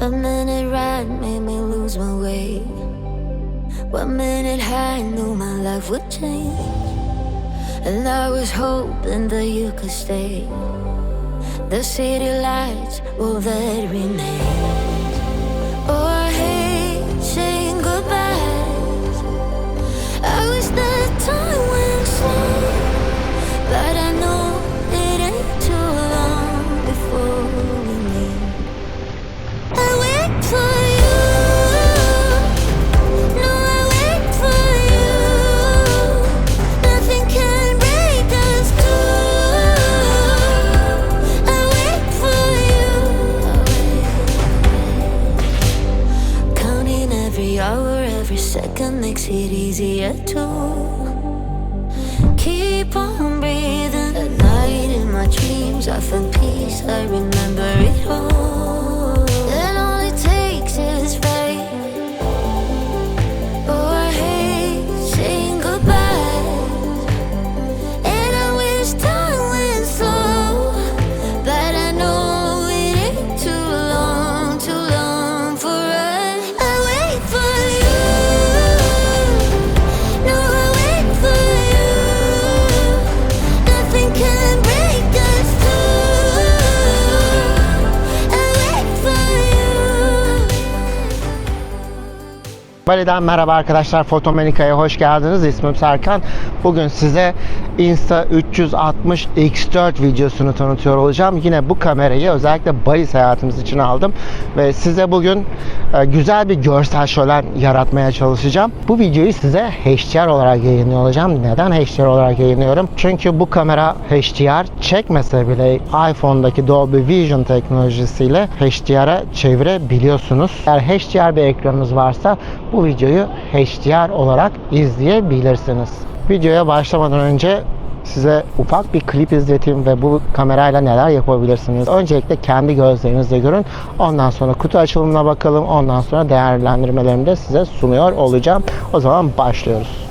A minute ride made me lose my way. One minute high knew my life would change. And I was hoping that you could stay. The city lights will that remain. Makes it easier to keep on breathing. At night in my dreams, I find peace. I remember Bali'den merhaba arkadaşlar. Fotomenika'ya hoş geldiniz. İsmim Serkan. Bugün size Insta 360 X4 videosunu tanıtıyor olacağım. Yine bu kamerayı özellikle Bali seyahatimiz için aldım. Ve size bugün e, güzel bir görsel şölen yaratmaya çalışacağım. Bu videoyu size HDR olarak yayınlıyor olacağım. Neden HDR olarak yayınlıyorum? Çünkü bu kamera HDR çekmese bile iPhone'daki Dolby Vision teknolojisiyle HDR'a çevirebiliyorsunuz. Eğer HDR bir ekranınız varsa bu videoyu HDR olarak izleyebilirsiniz. Videoya başlamadan önce size ufak bir klip izleteyim ve bu kamerayla neler yapabilirsiniz. Öncelikle kendi gözlerinizle görün. Ondan sonra kutu açılımına bakalım. Ondan sonra değerlendirmelerimi de size sunuyor olacağım. O zaman başlıyoruz.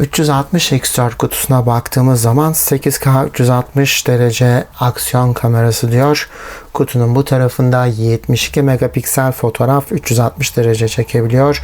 360 X4 kutusuna baktığımız zaman 8K 360 derece aksiyon kamerası diyor. Kutunun bu tarafında 72 megapiksel fotoğraf 360 derece çekebiliyor.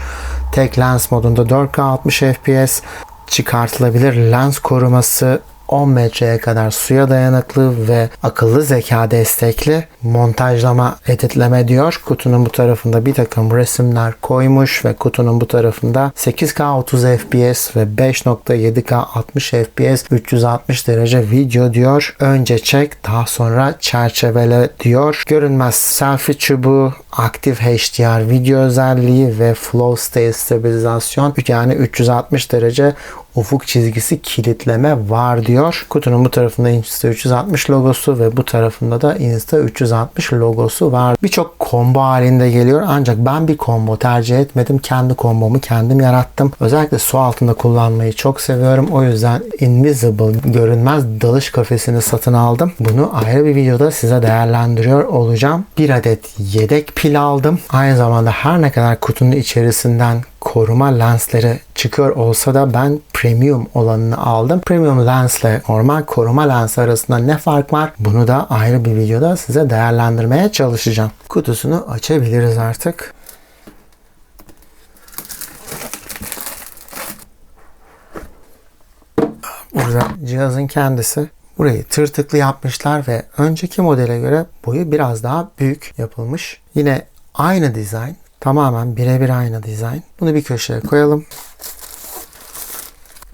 Tek lens modunda 4K 60 FPS çıkartılabilir lens koruması 10 metreye kadar suya dayanıklı ve akıllı zeka destekli montajlama editleme diyor. Kutunun bu tarafında bir takım resimler koymuş ve kutunun bu tarafında 8K 30 FPS ve 5.7K 60 FPS 360 derece video diyor. Önce çek daha sonra çerçevele diyor. Görünmez selfie çubuğu, aktif HDR video özelliği ve flow state stabilizasyon yani 360 derece ufuk çizgisi kilitleme var diyor. Kutunun bu tarafında Insta 360 logosu ve bu tarafında da Insta 360 logosu var. Birçok combo halinde geliyor ancak ben bir combo tercih etmedim. Kendi kombomu kendim yarattım. Özellikle su altında kullanmayı çok seviyorum. O yüzden Invisible görünmez dalış kafesini satın aldım. Bunu ayrı bir videoda size değerlendiriyor olacağım. Bir adet yedek pil aldım. Aynı zamanda her ne kadar kutunun içerisinden koruma lensleri çıkıyor olsa da ben premium olanını aldım. Premium lensle normal koruma lens arasında ne fark var? Bunu da ayrı bir videoda size değerlendirmeye çalışacağım. Kutusunu açabiliriz artık. Burada cihazın kendisi. Burayı tırtıklı yapmışlar ve önceki modele göre boyu biraz daha büyük yapılmış. Yine aynı dizayn. Tamamen birebir aynı dizayn. Bunu bir köşeye koyalım.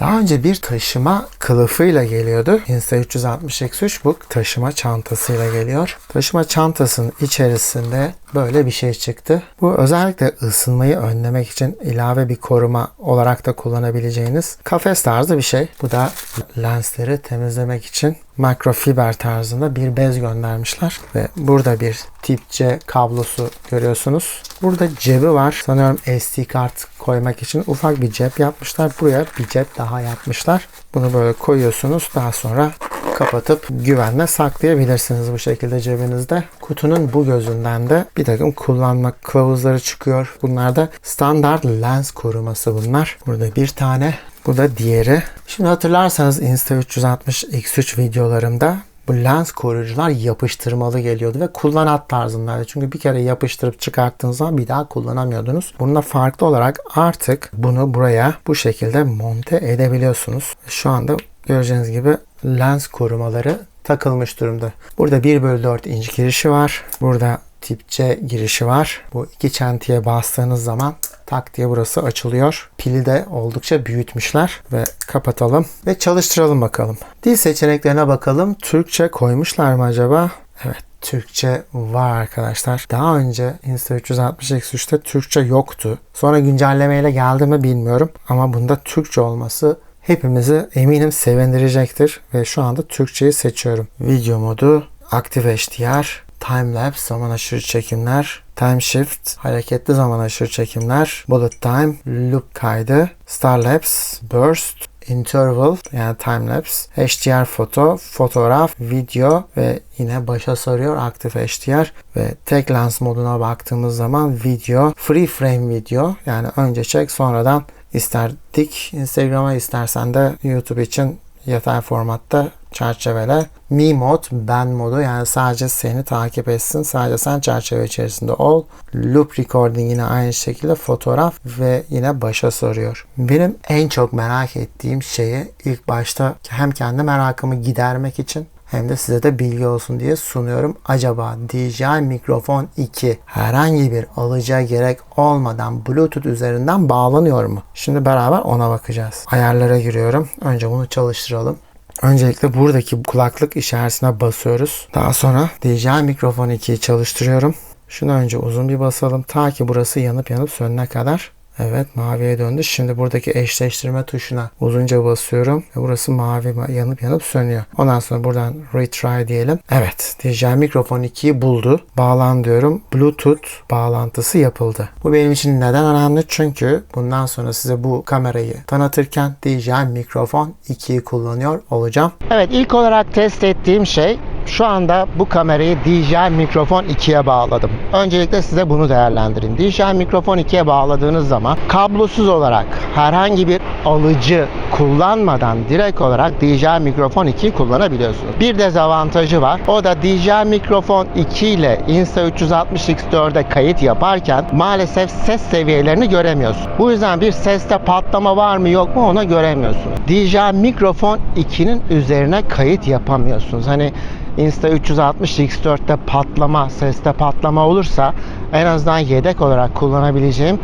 Daha önce bir taşıma kılıfıyla geliyordu. Insta360X3 bu taşıma çantasıyla geliyor. Taşıma çantasının içerisinde böyle bir şey çıktı. Bu özellikle ısınmayı önlemek için ilave bir koruma olarak da kullanabileceğiniz kafes tarzı bir şey. Bu da lensleri temizlemek için mikrofiber tarzında bir bez göndermişler ve burada bir tip C kablosu görüyorsunuz. Burada cebi var. Sanıyorum SD kart koymak için ufak bir cep yapmışlar. Buraya bir cep daha yapmışlar. Bunu böyle koyuyorsunuz. Daha sonra kapatıp güvenle saklayabilirsiniz bu şekilde cebinizde. Kutunun bu gözünden de bir takım kullanma kılavuzları çıkıyor. Bunlar da standart lens koruması bunlar. Burada bir tane bu da diğeri. Şimdi hatırlarsanız Insta360 X3 videolarımda bu lens koruyucular yapıştırmalı geliyordu ve kullanat tarzındaydı. Çünkü bir kere yapıştırıp çıkarttığınız zaman bir daha kullanamıyordunuz. Bununla farklı olarak artık bunu buraya bu şekilde monte edebiliyorsunuz. Şu anda göreceğiniz gibi lens korumaları takılmış durumda. Burada 1 bölü 4 inç girişi var. Burada tip C girişi var. Bu iki çentiye bastığınız zaman tak diye burası açılıyor. Pili de oldukça büyütmüşler ve kapatalım ve çalıştıralım bakalım. Dil seçeneklerine bakalım. Türkçe koymuşlar mı acaba? Evet Türkçe var arkadaşlar. Daha önce Insta360X3'te Türkçe yoktu. Sonra güncellemeyle geldi mi bilmiyorum. Ama bunda Türkçe olması hepimizi eminim sevindirecektir. Ve şu anda Türkçeyi seçiyorum. Video modu, aktif HDR, Timelapse zaman aşırı çekimler, Time Shift, hareketli zaman aşırı çekimler, Bullet Time, Loop kaydı, Starlapse, Burst, Interval yani Timelapse, HDR foto, fotoğraf, video ve yine başa sarıyor aktif HDR ve tek lens moduna baktığımız zaman video, free frame video yani önce çek sonradan ister dik Instagram'a istersen de YouTube için yatay formatta çerçevele. Mi mod, ben modu yani sadece seni takip etsin. Sadece sen çerçeve içerisinde ol. Loop recording yine aynı şekilde fotoğraf ve yine başa soruyor. Benim en çok merak ettiğim şeyi ilk başta hem kendi merakımı gidermek için hem de size de bilgi olsun diye sunuyorum. Acaba DJI mikrofon 2 herhangi bir alıcıya gerek olmadan Bluetooth üzerinden bağlanıyor mu? Şimdi beraber ona bakacağız. Ayarlara giriyorum. Önce bunu çalıştıralım. Öncelikle buradaki kulaklık işaretine basıyoruz. Daha sonra DJI mikrofon 2'yi çalıştırıyorum. Şunu önce uzun bir basalım. Ta ki burası yanıp yanıp sönene kadar. Evet maviye döndü. Şimdi buradaki eşleştirme tuşuna uzunca basıyorum. Burası mavi yanıp yanıp sönüyor. Ondan sonra buradan retry diyelim. Evet DJI mikrofon 2'yi buldu. Bağlan diyorum. Bluetooth bağlantısı yapıldı. Bu benim için neden önemli? Çünkü bundan sonra size bu kamerayı tanıtırken DJI mikrofon 2'yi kullanıyor olacağım. Evet ilk olarak test ettiğim şey şu anda bu kamerayı DJI Mikrofon 2'ye bağladım. Öncelikle size bunu değerlendirin. DJI Mikrofon 2'ye bağladığınız zaman kablosuz olarak herhangi bir alıcı kullanmadan direkt olarak DJI Mikrofon 2'yi kullanabiliyorsunuz. Bir dezavantajı var. O da DJI Mikrofon 2 ile Insta360X4'e kayıt yaparken maalesef ses seviyelerini göremiyorsun. Bu yüzden bir seste patlama var mı yok mu ona göremiyorsun. DJI Mikrofon 2'nin üzerine kayıt yapamıyorsunuz. Hani Insta360 X4'te patlama, seste patlama olursa en azından yedek olarak kullanabileceğim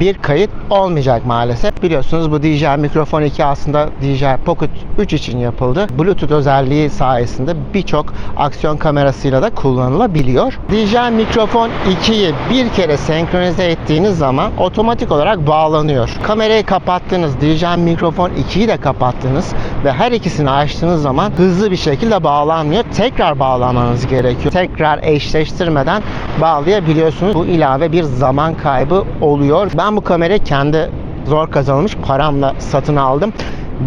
bir kayıt olmayacak maalesef. Biliyorsunuz bu DJI Mikrofon 2 aslında DJI Pocket 3 için yapıldı. Bluetooth özelliği sayesinde birçok aksiyon kamerasıyla da kullanılabiliyor. DJI Mikrofon 2'yi bir kere senkronize ettiğiniz zaman otomatik olarak bağlanıyor. Kamerayı kapattınız, DJI Mikrofon 2'yi de kapattınız ve her ikisini açtığınız zaman hızlı bir şekilde bağlanmıyor. Tekrar bağlamanız gerekiyor. Tekrar eşleştirmeden bağlayabiliyorsunuz. Bu ilave bir zaman kaybı oluyor. Ben bu kamerayı kendi zor kazanılmış paramla satın aldım.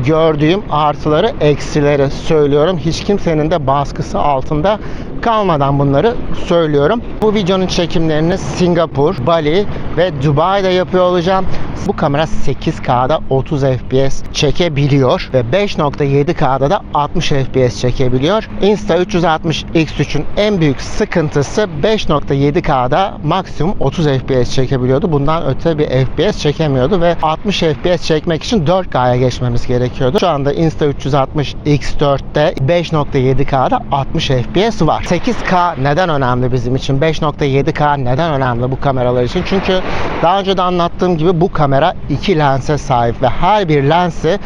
Gördüğüm artıları, eksileri söylüyorum. Hiç kimsenin de baskısı altında kalmadan bunları söylüyorum. Bu videonun çekimlerini Singapur, Bali ve Dubai'de yapıyor olacağım. Bu kamera 8K'da 30 FPS çekebiliyor ve 5.7K'da da 60 FPS çekebiliyor. Insta360 X3'ün en büyük sıkıntısı 5.7K'da maksimum 30 FPS çekebiliyordu. Bundan öte bir FPS çekemiyordu ve 60 FPS çekmek için 4K'ya geçmemiz gerekiyordu. Şu anda Insta360 X4'te 5.7K'da 60 FPS var. 8K neden önemli bizim için? 5.7K neden önemli bu kameralar için? Çünkü daha önce de anlattığım gibi bu kamera iki lense sahip ve her bir lensi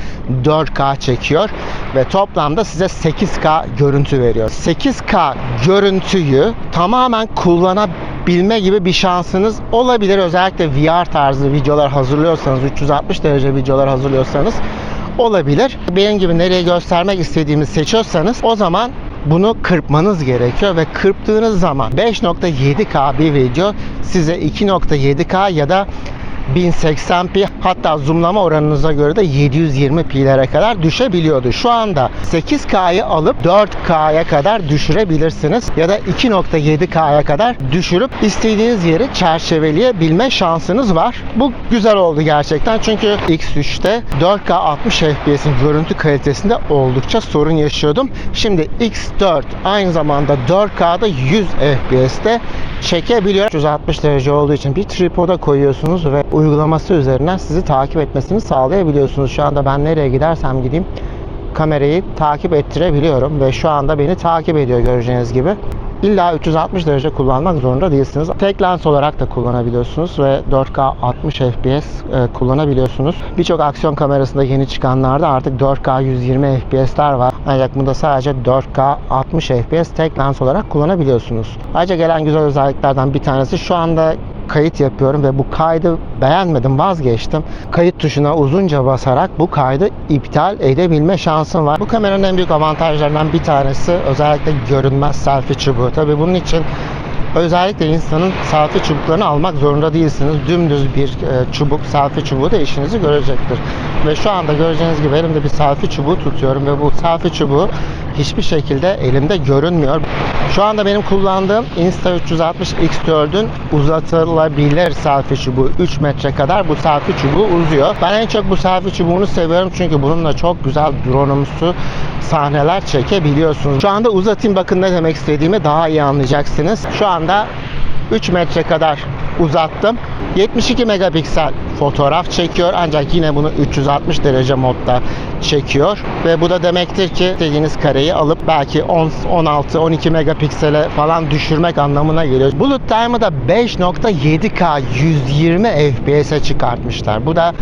4K çekiyor ve toplamda size 8K görüntü veriyor. 8K görüntüyü tamamen kullanabilme gibi bir şansınız olabilir. Özellikle VR tarzı videolar hazırlıyorsanız, 360 derece videolar hazırlıyorsanız olabilir. Benim gibi nereye göstermek istediğimi seçiyorsanız o zaman bunu kırpmanız gerekiyor ve kırptığınız zaman 5.7K bir video size 2.7K ya da 1080p hatta zoomlama oranınıza göre de 720p'lere kadar düşebiliyordu. Şu anda 8K'yı alıp 4K'ya kadar düşürebilirsiniz ya da 2.7K'ya kadar düşürüp istediğiniz yeri çerçeveleyebilme şansınız var. Bu güzel oldu gerçekten çünkü X3'te 4K 60 FPS'in görüntü kalitesinde oldukça sorun yaşıyordum. Şimdi X4 aynı zamanda 4K'da 100 FPS'te çekebiliyor. 360 derece olduğu için bir tripoda koyuyorsunuz ve uygulaması üzerinden sizi takip etmesini sağlayabiliyorsunuz. Şu anda ben nereye gidersem gideyim kamerayı takip ettirebiliyorum ve şu anda beni takip ediyor göreceğiniz gibi. İlla 360 derece kullanmak zorunda değilsiniz. Tek lens olarak da kullanabiliyorsunuz ve 4K 60 FPS kullanabiliyorsunuz. Birçok aksiyon kamerasında yeni çıkanlarda artık 4K 120 FPS'ler var. Ancak bunda sadece 4K 60 FPS tek lens olarak kullanabiliyorsunuz. Ayrıca gelen güzel özelliklerden bir tanesi şu anda kayıt yapıyorum ve bu kaydı beğenmedim vazgeçtim. Kayıt tuşuna uzunca basarak bu kaydı iptal edebilme şansım var. Bu kameranın en büyük avantajlarından bir tanesi özellikle görünmez selfie çubuğu. Tabii bunun için özellikle insanın selfie çubuklarını almak zorunda değilsiniz. Dümdüz bir e, çubuk, selfie çubuğu da işinizi görecektir. Ve şu anda göreceğiniz gibi elimde bir selfie çubuğu tutuyorum ve bu selfie çubuğu hiçbir şekilde elimde görünmüyor. Şu anda benim kullandığım Insta360 X4'ün uzatılabilir selfie çubuğu 3 metre kadar bu selfie çubuğu uzuyor. Ben en çok bu selfie çubuğunu seviyorum çünkü bununla çok güzel drone'umsu sahneler çekebiliyorsunuz. Şu anda uzatayım bakın ne demek istediğimi daha iyi anlayacaksınız. Şu anda 3 metre kadar uzattım. 72 megapiksel fotoğraf çekiyor ancak yine bunu 360 derece modda çekiyor ve bu da demektir ki dediğiniz kareyi alıp belki 10 16 12 megapiksele falan düşürmek anlamına geliyor. Bullet time'ı da 5.7K 120 FPS'e çıkartmışlar. Bu da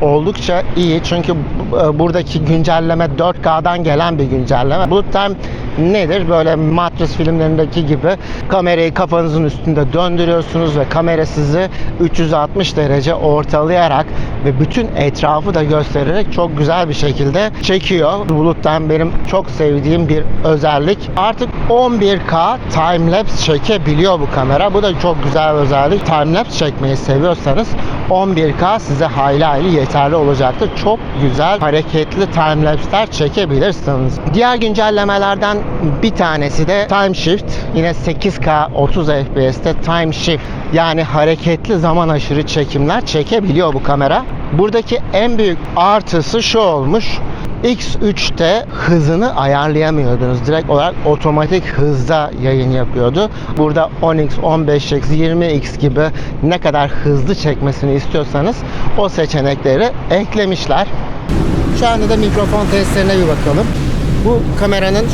oldukça iyi çünkü bu- buradaki güncelleme 4K'dan gelen bir güncelleme. Bullet time nedir? Böyle Matrix filmlerindeki gibi kamerayı kafanızın üstünde döndürüyorsunuz ve kamera sizi 360 derece ortalayarak ve bütün etrafı da göstererek çok güzel bir şekilde çekiyor. Bulut'tan benim çok sevdiğim bir özellik. Artık 11K timelapse çekebiliyor bu kamera. Bu da çok güzel bir özellik. Timelapse çekmeyi seviyorsanız 11K size hayli hayli yeterli olacaktır. Çok güzel hareketli timelapse'ler çekebilirsiniz. Diğer güncellemelerden bir tanesi de time shift. Yine 8K 30 FPS'te time shift yani hareketli zaman aşırı çekimler çekebiliyor bu kamera. Buradaki en büyük artısı şu olmuş. X3'te hızını ayarlayamıyordunuz. Direkt olarak otomatik hızda yayın yapıyordu. Burada 10x, 15x, 20x gibi ne kadar hızlı çekmesini istiyorsanız o seçenekleri eklemişler. Şu anda da mikrofon testlerine bir bakalım. Bu kameranın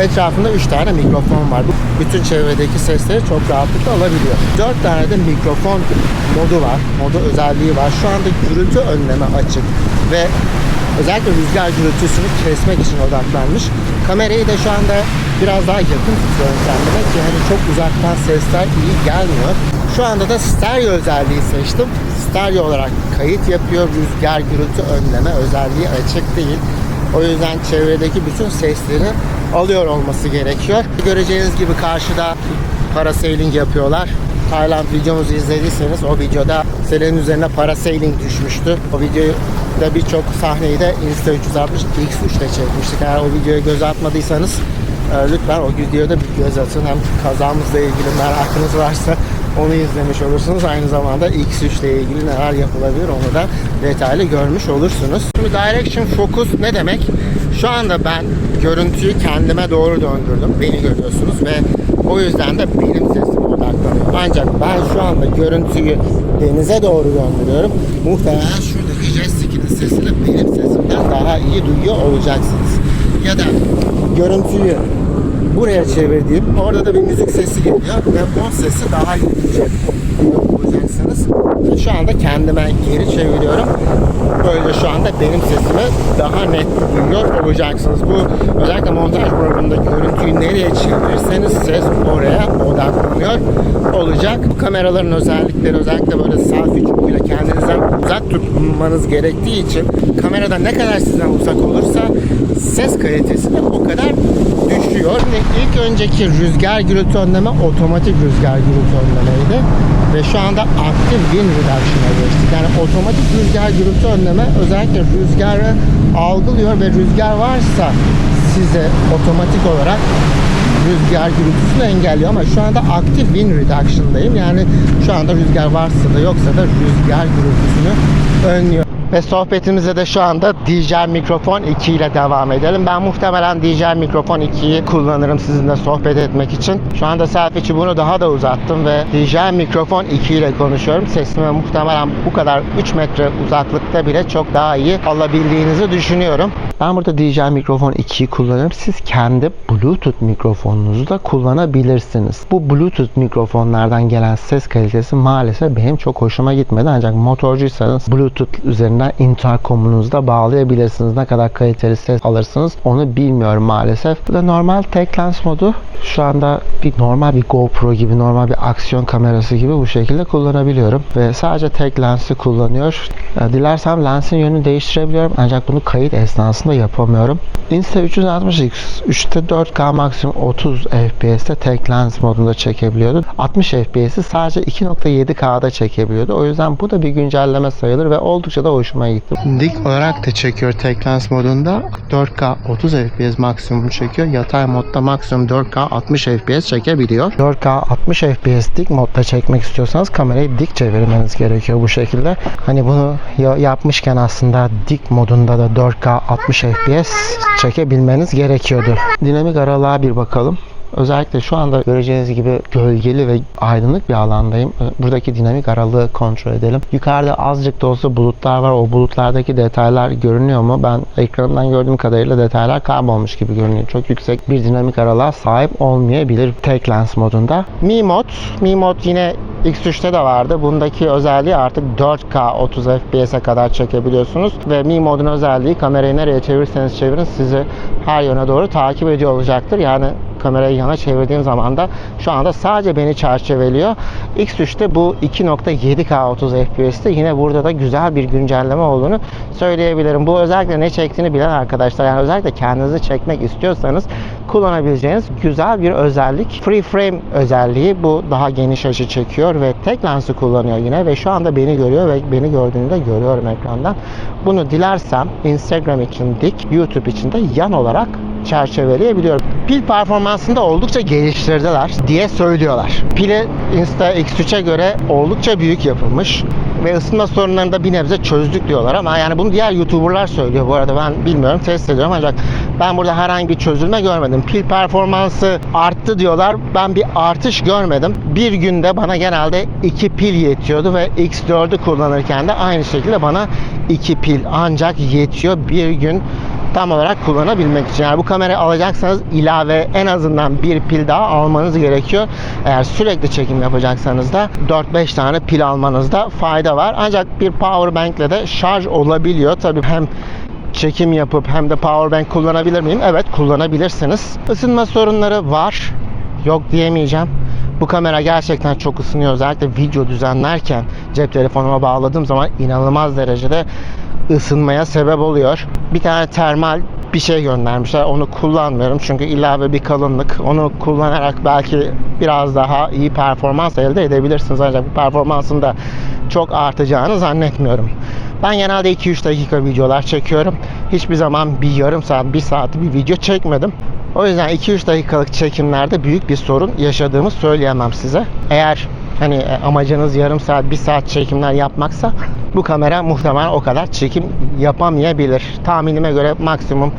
etrafında 3 tane mikrofon var. Bu bütün çevredeki sesleri çok rahatlıkla alabiliyor. 4 tane de mikrofon modu var. Modu özelliği var. Şu anda gürültü önleme açık ve özellikle rüzgar gürültüsünü kesmek için odaklanmış. Kamerayı da şu anda biraz daha yakın tutuyorum kendime ki hani çok uzaktan sesler iyi gelmiyor. Şu anda da stereo özelliği seçtim. Stereo olarak kayıt yapıyor. Rüzgar gürültü önleme özelliği açık değil. O yüzden çevredeki bütün sesleri alıyor olması gerekiyor. Göreceğiniz gibi karşıda parasailing yapıyorlar. Tayland videomuzu izlediyseniz o videoda selenin üzerine parasailing düşmüştü. O videoyu da birçok sahneyi de Insta360 X3'te çekmiştik. Eğer o videoya göz atmadıysanız e, lütfen o videoda bir göz atın. Hem kazamızla ilgili merakınız varsa onu izlemiş olursunuz. Aynı zamanda X3 ile ilgili neler yapılabilir onu da detaylı görmüş olursunuz. Şimdi Direction Focus ne demek? Şu anda ben görüntüyü kendime doğru döndürdüm. Beni görüyorsunuz ve o yüzden de benim sesime odaklanıyor. Ancak ben şu anda görüntüyü denize doğru döndürüyorum. Muhtemelen şuradaki joystick'in sesini benim sesimden daha iyi duyuyor olacaksınız. Ya da görüntüyü buraya çevirdiğim orada da bir müzik sesi geliyor ve o sesi daha iyice bulacaksınız. Şu anda kendime geri çeviriyorum. Böyle şu anda benim sesimi daha net duyuyor olacaksınız. Bu özellikle montaj programında görüntüyü nereye çevirirseniz ses oraya odaklanıyor olacak. Bu kameraların özellikleri özellikle böyle selfie çubuğuyla kendinizden uzak tutmanız gerektiği için kamerada ne kadar sizden uzak olursa ses kalitesi de o kadar Ve ilk önceki rüzgar gürültü önleme otomatik rüzgar gürültü önlemeydi. Ve şu anda aktif wind reduction'a geçtik. Yani otomatik rüzgar gürültü önleme özellikle rüzgarı algılıyor ve rüzgar varsa size otomatik olarak rüzgar gürültüsünü engelliyor ama şu anda aktif wind reduction'dayım. Yani şu anda rüzgar varsa da yoksa da rüzgar gürültüsünü önlüyor. Ve sohbetimize de şu anda DJI Mikrofon 2 ile devam edelim. Ben muhtemelen DJI Mikrofon 2'yi kullanırım sizinle sohbet etmek için. Şu anda selfie çubuğunu daha da uzattım ve DJI Mikrofon 2 ile konuşuyorum. Sesimi muhtemelen bu kadar 3 metre uzaklıkta bile çok daha iyi alabildiğinizi düşünüyorum. Ben burada DJI Mikrofon 2'yi kullanıyorum. Siz kendi Bluetooth mikrofonunuzu da kullanabilirsiniz. Bu Bluetooth mikrofonlardan gelen ses kalitesi maalesef benim çok hoşuma gitmedi. Ancak motorcuysanız Bluetooth üzerinden intercomunuzu da bağlayabilirsiniz. Ne kadar kaliteli ses alırsınız onu bilmiyorum maalesef. Bu da normal tek lens modu. Şu anda bir normal bir GoPro gibi normal bir aksiyon kamerası gibi bu şekilde kullanabiliyorum. Ve sadece tek lensi kullanıyor. Dilersem lensin yönünü değiştirebiliyorum. Ancak bunu kayıt esnasında yapamıyorum. Insta360X 3'te 4K maksimum 30 FPS'te tek lens modunda çekebiliyordu. 60 FPS'i sadece 2.7K'da çekebiliyordu. O yüzden bu da bir güncelleme sayılır ve oldukça da hoşuma gitti. Dik olarak da çekiyor tek lens modunda. 4K 30 FPS maksimum çekiyor. Yatay modda maksimum 4K 60 FPS çekebiliyor. 4K 60 FPS dik modda çekmek istiyorsanız kamerayı dik çevirmeniz gerekiyor bu şekilde. Hani bunu ya- yapmışken aslında dik modunda da 4K 60 FPS çekebilmeniz gerekiyordu. Dinamik aralığa bir bakalım. Özellikle şu anda göreceğiniz gibi gölgeli ve aydınlık bir alandayım. Ee, Buradaki dinamik aralığı kontrol edelim. Yukarıda azıcık da olsa bulutlar var. O bulutlardaki detaylar görünüyor mu? Ben ekranımdan gördüğüm kadarıyla detaylar kaybolmuş gibi görünüyor. Çok yüksek bir dinamik aralığa sahip olmayabilir tek lens modunda. Mi mod, Mi mod yine X3'te de vardı. Bundaki özelliği artık 4K 30 FPS'e kadar çekebiliyorsunuz ve Mi modun özelliği kamerayı nereye çevirirseniz çevirin sizi her yöne doğru takip ediyor olacaktır. Yani kamerayı yana çevirdiğim zaman da şu anda sadece beni çerçeveliyor. X3'te bu 2.7K 30 FPS'te yine burada da güzel bir güncelleme olduğunu söyleyebilirim. Bu özellikle ne çektiğini bilen arkadaşlar yani özellikle kendinizi çekmek istiyorsanız kullanabileceğiniz güzel bir özellik. Free frame özelliği bu daha geniş açı çekiyor ve tek lensi kullanıyor yine ve şu anda beni görüyor ve beni gördüğünü de görüyorum ekrandan. Bunu dilersem Instagram için dik, YouTube için de yan olarak çerçeveleyebiliyorum. Pil performansını da oldukça geliştirdiler diye söylüyorlar. Pili Insta X3'e göre oldukça büyük yapılmış ve ısınma sorunlarını da bir nebze çözdük diyorlar ama yani bunu diğer YouTuber'lar söylüyor bu arada ben bilmiyorum test ediyorum ancak ben burada herhangi bir çözülme görmedim. Pil performansı arttı diyorlar. Ben bir artış görmedim. Bir günde bana genelde 2 pil yetiyordu ve X4'ü kullanırken de aynı şekilde bana 2 pil ancak yetiyor bir gün tam olarak kullanabilmek için. Yani bu kamerayı alacaksanız ilave en azından bir pil daha almanız gerekiyor. Eğer sürekli çekim yapacaksanız da 4-5 tane pil almanızda fayda var. Ancak bir power bank ile de şarj olabiliyor. Tabii hem çekim yapıp hem de power bank kullanabilir miyim? Evet kullanabilirsiniz. Isınma sorunları var. Yok diyemeyeceğim. Bu kamera gerçekten çok ısınıyor. Özellikle video düzenlerken cep telefonuma bağladığım zaman inanılmaz derecede ısınmaya sebep oluyor. Bir tane termal bir şey göndermişler. Onu kullanmıyorum çünkü ilave bir kalınlık. Onu kullanarak belki biraz daha iyi performans elde edebilirsiniz. Ancak bu performansın da çok artacağını zannetmiyorum. Ben genelde 2-3 dakika videolar çekiyorum. Hiçbir zaman bir yarım saat, bir saat bir video çekmedim. O yüzden 2-3 dakikalık çekimlerde büyük bir sorun yaşadığımı söyleyemem size. Eğer hani e, amacınız yarım saat, bir saat çekimler yapmaksa bu kamera muhtemelen o kadar çekim yapamayabilir. Tahminime göre maksimum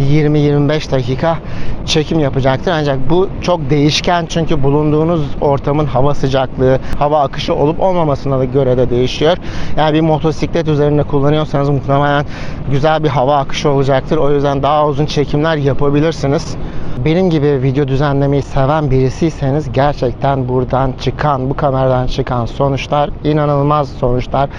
20-25 dakika çekim yapacaktır. Ancak bu çok değişken çünkü bulunduğunuz ortamın hava sıcaklığı, hava akışı olup olmamasına da göre de değişiyor. Yani bir motosiklet üzerinde kullanıyorsanız muhtemelen güzel bir hava akışı olacaktır. O yüzden daha uzun çekimler yapabilirsiniz. Benim gibi video düzenlemeyi seven birisiyseniz gerçekten buradan çıkan, bu kameradan çıkan sonuçlar inanılmaz sonuçlar.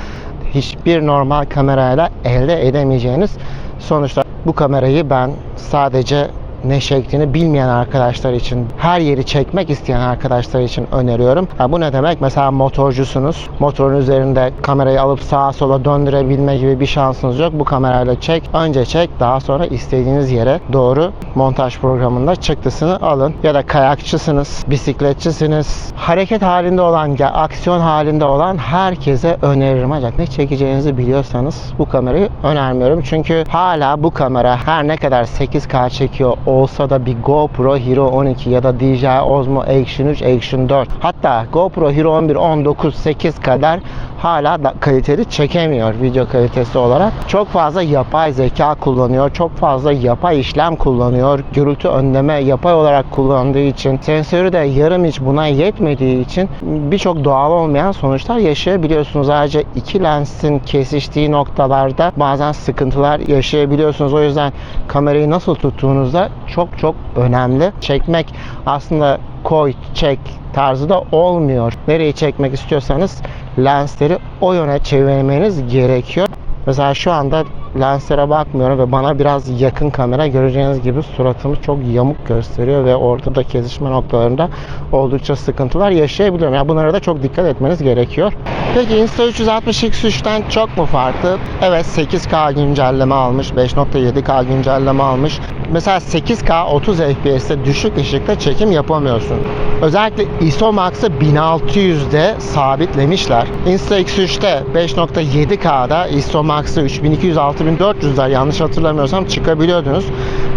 Hiçbir normal kamerayla elde edemeyeceğiniz sonuçlar. Bu kamerayı ben sadece ne şeklini bilmeyen arkadaşlar için, her yeri çekmek isteyen arkadaşlar için öneriyorum. Ha, bu ne demek? Mesela motorcusunuz. Motorun üzerinde kamerayı alıp sağa sola döndürebilme gibi bir şansınız yok. Bu kamerayla çek. Önce çek. Daha sonra istediğiniz yere doğru montaj programında çıktısını alın. Ya da kayakçısınız, bisikletçisiniz. Hareket halinde olan, ya aksiyon halinde olan herkese öneririm. Ancak ne çekeceğinizi biliyorsanız bu kamerayı önermiyorum. Çünkü hala bu kamera her ne kadar 8K çekiyor olsa da bir GoPro Hero 12 ya da DJI Osmo Action 3, Action 4 hatta GoPro Hero 11, 19, 8 kadar hala da kaliteli çekemiyor video kalitesi olarak. Çok fazla yapay zeka kullanıyor. Çok fazla yapay işlem kullanıyor. Gürültü önleme yapay olarak kullandığı için sensörü de yarım iç buna yetmediği için birçok doğal olmayan sonuçlar yaşayabiliyorsunuz. Ayrıca iki lensin kesiştiği noktalarda bazen sıkıntılar yaşayabiliyorsunuz. O yüzden kamerayı nasıl tuttuğunuzda çok çok önemli. Çekmek aslında koy, çek tarzı da olmuyor. Nereyi çekmek istiyorsanız lensleri o yöne çevirmeniz gerekiyor. Mesela şu anda lenslere bakmıyorum ve bana biraz yakın kamera göreceğiniz gibi suratımı çok yamuk gösteriyor ve ortada kesişme noktalarında oldukça sıkıntılar yaşayabiliyorum. Yani bunlara da çok dikkat etmeniz gerekiyor. Peki Insta360 X3'ten çok mu farklı? Evet 8K güncelleme almış, 5.7K güncelleme almış. Mesela 8K 30 FPS'te düşük ışıkta çekim yapamıyorsun. Özellikle ISO Max'ı 1600'de sabitlemişler. Insta X3'te 5.7K'da ISO Max'ı 3200 6400'ler yanlış hatırlamıyorsam çıkabiliyordunuz.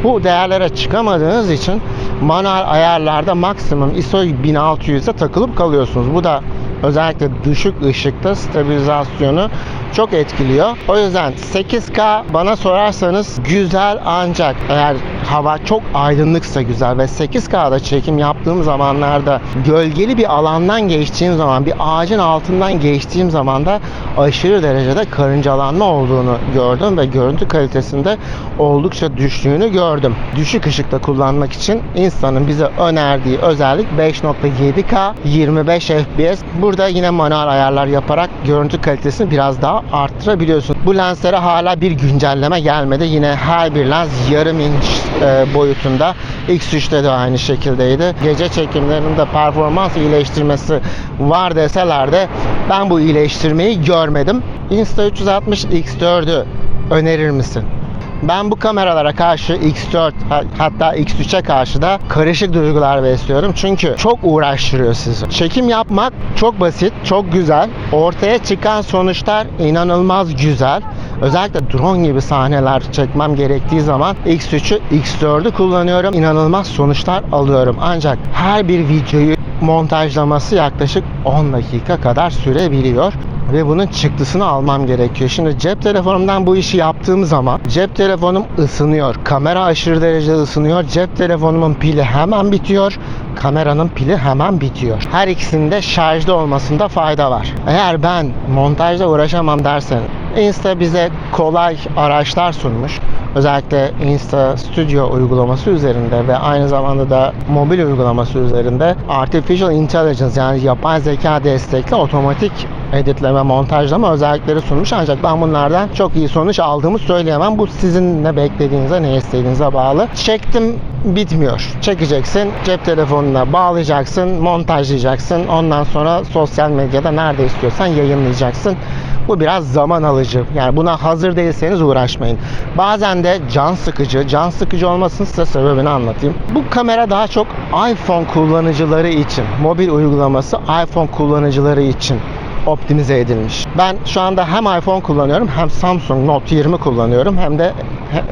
Bu değerlere çıkamadığınız için manuel ayarlarda maksimum ISO 1600'e takılıp kalıyorsunuz. Bu da özellikle düşük ışıkta stabilizasyonu çok etkiliyor. O yüzden 8K bana sorarsanız güzel ancak eğer hava çok aydınlıksa güzel ve 8K'da çekim yaptığım zamanlarda gölgeli bir alandan geçtiğim zaman bir ağacın altından geçtiğim zaman da aşırı derecede karıncalanma olduğunu gördüm ve görüntü kalitesinde oldukça düştüğünü gördüm. Düşük ışıkta kullanmak için insanın bize önerdiği özellik 5.7K 25 FPS. Burada yine manuel ayarlar yaparak görüntü kalitesini biraz daha arttırabiliyorsun. Bu lenslere hala bir güncelleme gelmedi. Yine her bir lens yarım inç e, boyutunda. X3'te de aynı şekildeydi. Gece çekimlerinde performans iyileştirmesi var deseler de ben bu iyileştirmeyi görmedim. Insta360 X4'ü önerir misin? Ben bu kameralara karşı X4 hatta X3'e karşı da karışık duygular besliyorum. Çünkü çok uğraştırıyor sizi. Çekim yapmak çok basit, çok güzel. Ortaya çıkan sonuçlar inanılmaz güzel. Özellikle drone gibi sahneler çekmem gerektiği zaman X3'ü X4'ü kullanıyorum. İnanılmaz sonuçlar alıyorum. Ancak her bir videoyu montajlaması yaklaşık 10 dakika kadar sürebiliyor ve bunun çıktısını almam gerekiyor. Şimdi cep telefonumdan bu işi yaptığım zaman cep telefonum ısınıyor. Kamera aşırı derecede ısınıyor. Cep telefonumun pili hemen bitiyor. Kameranın pili hemen bitiyor. Her ikisinde şarjda olmasında fayda var. Eğer ben montajla uğraşamam dersen Insta bize kolay araçlar sunmuş. Özellikle Insta Studio uygulaması üzerinde ve aynı zamanda da mobil uygulaması üzerinde Artificial Intelligence yani yapay zeka destekli otomatik editleme, montajlama özellikleri sunmuş. Ancak ben bunlardan çok iyi sonuç aldığımı söyleyemem. Bu sizin ne beklediğinize, ne istediğinize bağlı. Çektim bitmiyor. Çekeceksin, cep telefonuna bağlayacaksın, montajlayacaksın. Ondan sonra sosyal medyada nerede istiyorsan yayınlayacaksın. Bu biraz zaman alıcı. Yani buna hazır değilseniz uğraşmayın. Bazen de can sıkıcı. Can sıkıcı olmasının size sebebini anlatayım. Bu kamera daha çok iPhone kullanıcıları için, mobil uygulaması iPhone kullanıcıları için optimize edilmiş. Ben şu anda hem iPhone kullanıyorum hem Samsung Note 20 kullanıyorum hem de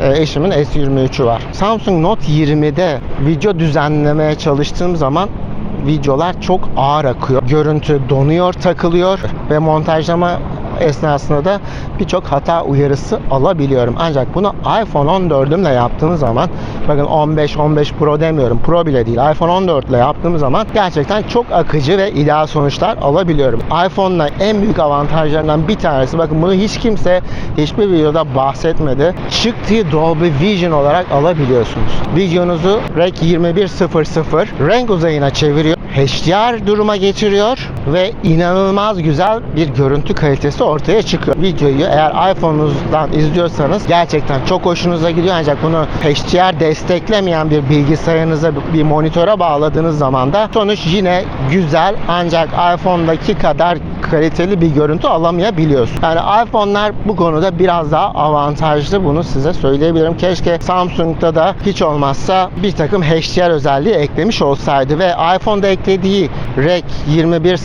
e, eşimin S23'ü var. Samsung Note 20'de video düzenlemeye çalıştığım zaman videolar çok ağır akıyor. Görüntü donuyor, takılıyor ve montajlama esnasında da birçok hata uyarısı alabiliyorum. Ancak bunu iPhone 14'ümle yaptığım zaman bakın 15 15 Pro demiyorum. Pro bile değil. iPhone 14 ile yaptığım zaman gerçekten çok akıcı ve ideal sonuçlar alabiliyorum. iPhone'la en büyük avantajlarından bir tanesi bakın bunu hiç kimse hiçbir videoda bahsetmedi. Çıktığı Dolby Vision olarak alabiliyorsunuz. Videonuzu Rec 2100 renk uzayına çeviriyor. HDR duruma getiriyor ve inanılmaz güzel bir görüntü kalitesi ortaya çıkıyor. Videoyu eğer iPhone'unuzdan izliyorsanız gerçekten çok hoşunuza gidiyor ancak bunu HDR desteklemeyen bir bilgisayarınıza bir monitöre bağladığınız zaman da sonuç yine güzel ancak iPhone'daki kadar kaliteli bir görüntü alamayabiliyorsun. Yani iPhone'lar bu konuda biraz daha avantajlı bunu size söyleyebilirim. Keşke Samsung'da da hiç olmazsa bir takım HDR özelliği eklemiş olsaydı ve iPhone'da eklediği Rec 2100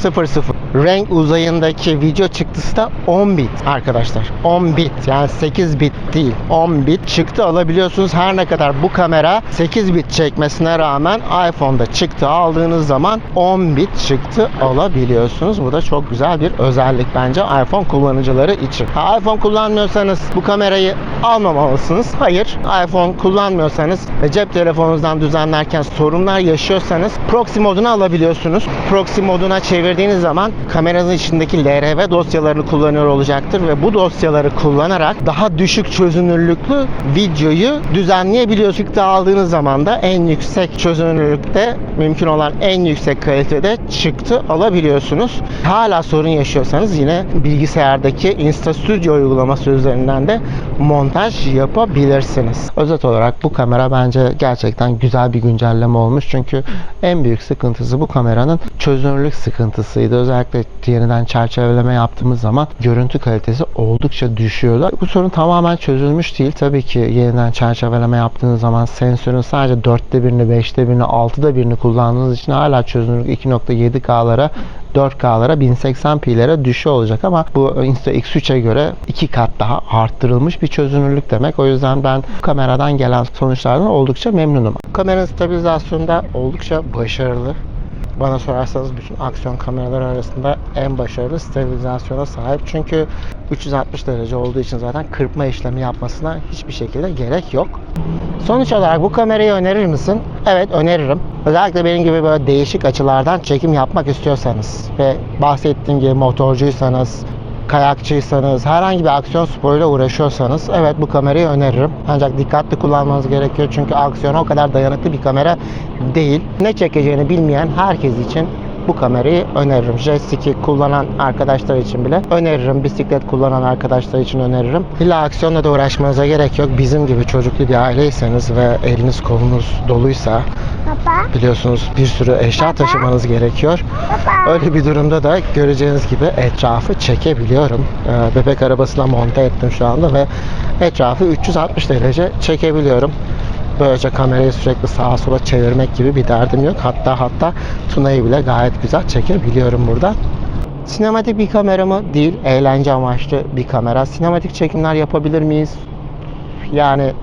renk uzayındaki video çıktısı da 10 bit arkadaşlar. 10 bit yani 8 bit değil 10 bit çıktı alabiliyorsunuz. Her ne kadar bu kamera 8 bit çekmesine rağmen iPhone'da çıktı aldığınız zaman 10 bit çıktı alabiliyorsunuz. Bu da çok güzel bir özellik bence iPhone kullanıcıları için. Ha, iPhone kullanmıyorsanız bu kamerayı almamalısınız. Hayır. iPhone kullanmıyorsanız ve cep telefonunuzdan düzenlerken sorunlar yaşıyorsanız proxy modunu alabiliyorsunuz. Proxy moduna çevirdiğiniz zaman kameranın içindeki LRV dosyalarını kullanıyor olacaktır ve bu dosyaları kullanarak daha düşük çözünürlüklü videoyu düzenleyebiliyorsunuz. Çıktı aldığınız zaman da en yüksek çözünürlükte mümkün olan en yüksek kalitede çıktı alabiliyorsunuz. Hala sorun yaşıyorsanız yine bilgisayardaki Insta Studio uygulaması üzerinden de montaj yapabilirsiniz. Özet olarak bu kamera bence gerçekten güzel bir güncelleme olmuş. Çünkü en büyük sıkıntısı bu kameranın çözünürlük sıkıntısıydı. Özellikle yeniden çerçeveleme yaptığımız zaman görüntü kalitesi oldukça düşüyordu. Bu sorun tamamen çözülmüş değil. Tabii ki yeniden çerçeveleme yaptığınız zaman sensörün sadece dörtte birini, beşte birini, altıda birini kullandığınız için hala çözünürlük 2.7K'lara 4K'lara 1080p'lere düşüyor olacak ama bu Insta X3'e göre iki kat daha arttırılmış bir çözünürlük demek. O yüzden ben kameradan gelen sonuçlardan oldukça memnunum. Kameranın stabilizasyonu da oldukça başarılı. Bana sorarsanız bütün aksiyon kameralar arasında en başarılı stabilizasyona sahip. Çünkü 360 derece olduğu için zaten kırpma işlemi yapmasına hiçbir şekilde gerek yok. Sonuç olarak bu kamerayı önerir misin? Evet öneririm. Özellikle benim gibi böyle değişik açılardan çekim yapmak istiyorsanız ve bahsettiğim gibi motorcuysanız, kayakçıysanız, herhangi bir aksiyon sporuyla uğraşıyorsanız evet bu kamerayı öneririm. Ancak dikkatli kullanmanız gerekiyor çünkü aksiyona o kadar dayanıklı bir kamera değil. Ne çekeceğini bilmeyen herkes için bu kamerayı öneririm. Jet ski kullanan arkadaşlar için bile öneririm. Bisiklet kullanan arkadaşlar için öneririm. İlla aksiyonla da uğraşmanıza gerek yok. Bizim gibi çocuklu bir aileyseniz ve eliniz kolunuz doluysa Baba, biliyorsunuz bir sürü eşya taşımanız gerekiyor. baba. Öyle bir durumda da göreceğiniz gibi etrafı çekebiliyorum. Ee, Bebek arabasına monte ettim şu anda ve etrafı 360 derece çekebiliyorum. Böylece kamerayı sürekli sağa sola çevirmek gibi bir derdim yok. Hatta hatta Tuna'yı bile gayet güzel çekebiliyorum burada. Sinematik bir kamera mı? Değil. Eğlence amaçlı bir kamera. Sinematik çekimler yapabilir miyiz? Yani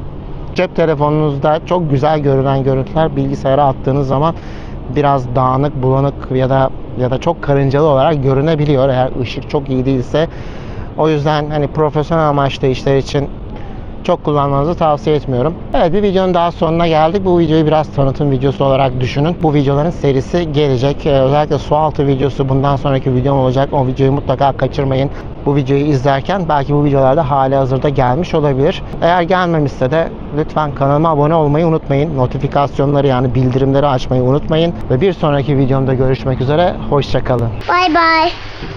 cep telefonunuzda çok güzel görünen görüntüler bilgisayara attığınız zaman biraz dağınık, bulanık ya da ya da çok karıncalı olarak görünebiliyor eğer ışık çok iyi değilse. O yüzden hani profesyonel amaçlı işler için çok kullanmanızı tavsiye etmiyorum. Evet bir videonun daha sonuna geldik. Bu videoyu biraz tanıtım videosu olarak düşünün. Bu videoların serisi gelecek. Ee, özellikle su altı videosu bundan sonraki videom olacak. O videoyu mutlaka kaçırmayın. Bu videoyu izlerken belki bu videolarda hali hazırda gelmiş olabilir. Eğer gelmemişse de lütfen kanalıma abone olmayı unutmayın. Notifikasyonları yani bildirimleri açmayı unutmayın. Ve bir sonraki videomda görüşmek üzere. Hoşçakalın. Bye bye.